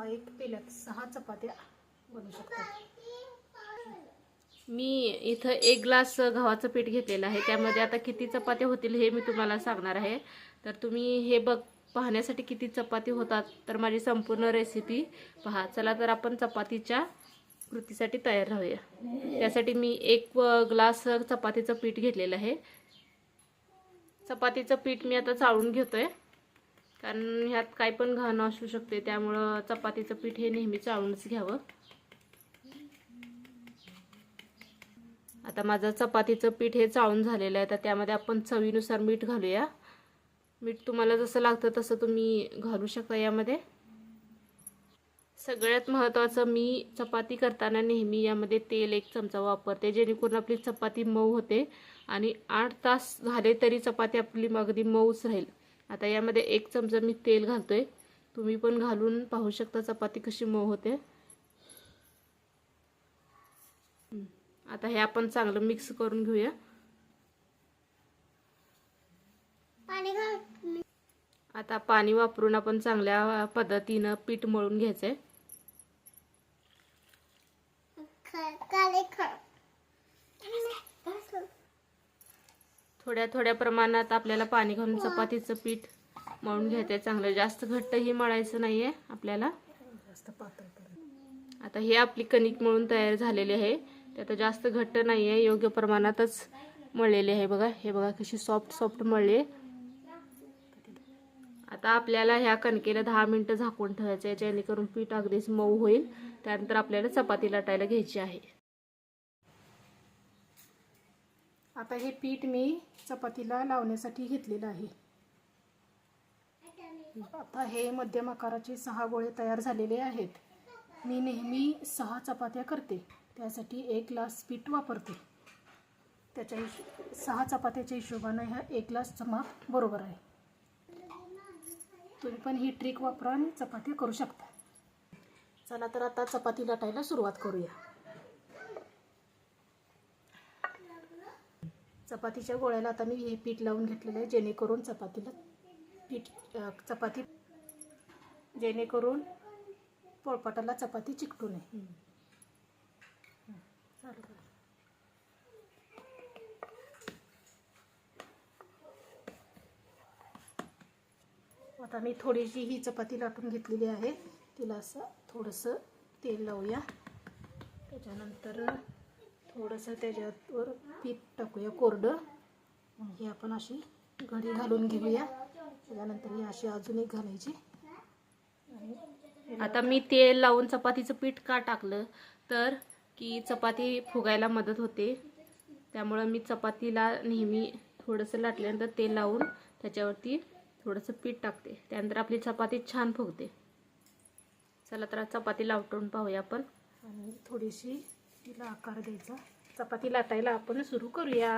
हा एक पिलत सहा चपात्या बनू शकतात मी इथं एक ग्लास गव्हाचं पीठ घेतलेलं आहे. त्यामध्ये आता किती चपात्या होतील हे मी तुम्हाला सांगणार आहे. तर तुम्ही हे बघ पाहण्यासाठी किती चपाती होतात. तर माझी संपूर्ण रेसिपी पहा. चला तर आपण चपातीच्या कृतीसाठी तयार राहूया. त्यासाठी मी एक ग्लास चपातीचं पीठ घेतलेलं आहे. चपातीचं पीठ मी आता चाळून घेतोय. कारण ह्यात काय पण घाण असू शकते त्यामुळं चपातीचं पीठ हे नेहमी चाळूनच घ्यावं. आता माझं चपातीचं पीठ हे चाळून झालेलं आहे तर त्यामध्ये आपण चवीनुसार मीठ घालूया. मीठ तुम्हाला जसं लागतं तसं तुम्ही घालू शकता यामध्ये. सगळ्यात महत्त्वाचं मी चपाती करताना नेहमी यामध्ये तेल एक चमचा वापरते जेणेकरून आपली चपाती मऊ होते आणि आठ तास झाले तरी चपाती आपली अगदी मऊच राहील. आता यामध्ये एक चमचा मी तेल घालतोय. तुम्ही पण घालून पाहू शकता चपाती कशी मऊ होते. आता हे आपण चांगलं मिक्स करून घेऊया. आता पाणी वापरून आपण चांगल्या पद्धतीनं पीठ मळून घ्यायचंय. थोड्या थोड्या प्रमाणात आपल्याला पाणी घालून चपातीचं पीठ मळून घ्यायचंय. चांगलं जास्त घट्टही मळायचं नाहीये आपल्याला. आता हे आपली कणिक मळून तयार झालेली आहे. ते आता जास्त घट्ट नाही आहे योग्य प्रमाणातच मळलेली आहे बघा. हे बघा कशी सॉफ्ट सॉफ्ट मळली आहे. आता आपल्याला ह्या कणकेला दहा मिनटं झाकून ठेवायचं आहे जेणेकरून पीठ अगदीच मऊ होईल. त्यानंतर आपल्याला चपाती लाटायला घ्यायची आहे. आता हे पीठ मी चपातीला लावण्यासाठी घेतलेलं आहे. आता हे मध्यम आकाराचे सहा गोळे तयार झालेले आहेत. मी नेहमी सहा चपात्या करते. त्यासाठी एक ग्लास पीठ वापरते. त्याच्या हिश सहा चपात्याच्या हिशोबानं ह्या एक ग्लास चमाप बरोबर आहे. तुम्ही पण ही ट्रिक वापरा आणि चपाती करू शकता. चला तर आता चपाती लाटायला सुरुवात करूया. चपातीच्या गोळ्याला आता मी हे पीठ लावून घेतलेलं आहे जेणेकरून चपातीला पीठ चपाती जेणेकरून पोळपाटाला चपाती चिकटू नये. आता मी थोडीशी ही चपाती लाटून घेतलेली आहे. तिला असं थोडंसं तेल लावूया. त्याच्यानंतर थोडंसं त्याच्यावर पीठ टाकूया कोरडं. मग ही आपण अशी घडी घालून घेऊया. त्याच्यानंतर ही अशी अजून एक घालायची. आता मी तेल लावून चपातीचं पीठ का टाकलं तर की चपाती फुगायला मदत होते. त्यामुळं मी चपातीला नेहमी थोडंसं लाटल्यानंतर तेल लावून त्याच्यावरती थोडंसं पीठ टाकते. त्यानंतर आपली चपाती छान फुगते. चला तर आज चपाती लावटून पाहूया आपण. आणि थोडीशी चपातीला आकार द्यायचा. चपाती लाटायला आपण सुरू करूया.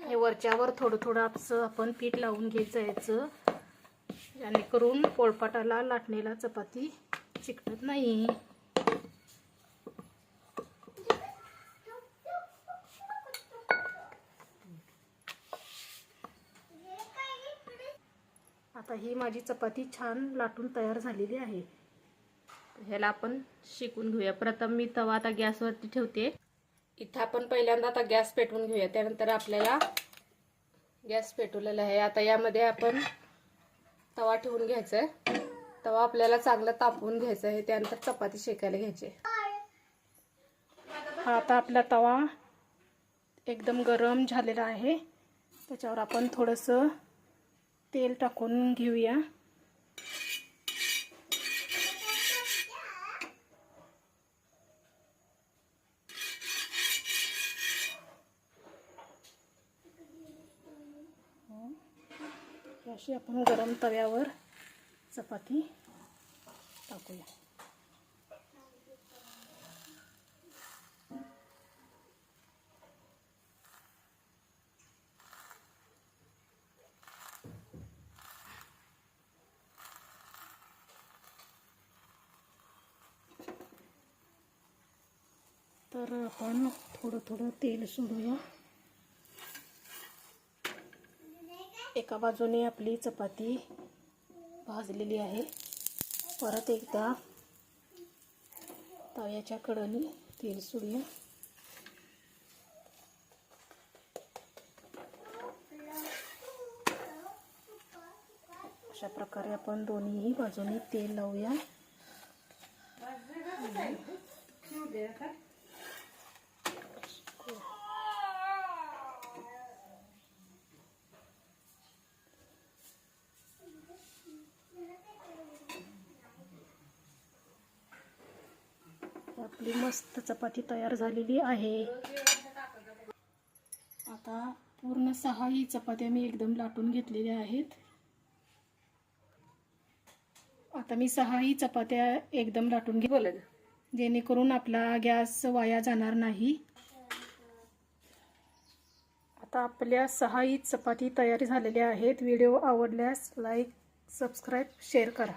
हे वरच्यावर थोडं थोडं आपसं आपण पीठ लावून घ्यायचं याचं. जेणेकरून पोळपाटाला लाटणीला चपाती चिकटत नाही. आता ही माझी चपाती छान लाटून तयार झालेली आहे. ह्याला आपण शिकून घेऊया. प्रथम मी तवा आता गॅसवरती ठेवते. इथं आपण पहिल्यांदा आता गॅस पेटवून घेऊया. त्यानंतर आपल्याला गॅस पेटवलेला आहे. आता यामध्ये आपण तवा ठेवून घ्यायचा आहे तवा आपल्याला चांगला तापवून घ्यायचा आहे त्यानंतर चपाती शेकायला घ्यायची. हा आता आपला तवा एकदम गरम झालेला आहे. त्याच्यावर आपण थोडंसं तेल टाकून घेऊया. अशी आपण गरम तव्यावर चपाती टाकूया. तर आपण थोडं थोडं तेल सोडूया. एका बाजूने आपली चपाती भाजलेली आहे. परत एकदा तव्याच्या कडनी तेल सोडूया अशा प्रकारे आपण दोन्हीही बाजूने तेल लावूया. आपली मस्त चपाती तयार झालेली आहे. आता पूर्ण सहाही चपात्या मी एकदम लाटून घेतलेल्या आहेत. आता मी सहाही चपात्या एकदम लाटून घे बोलत जेणेकरून आपला गॅस वाया जाणार नाही. आता आपल्या सहाही चपाती तयारी झालेल्या आहेत. व्हिडिओ आवडल्यास लाईक सबस्क्राईब शेअर करा.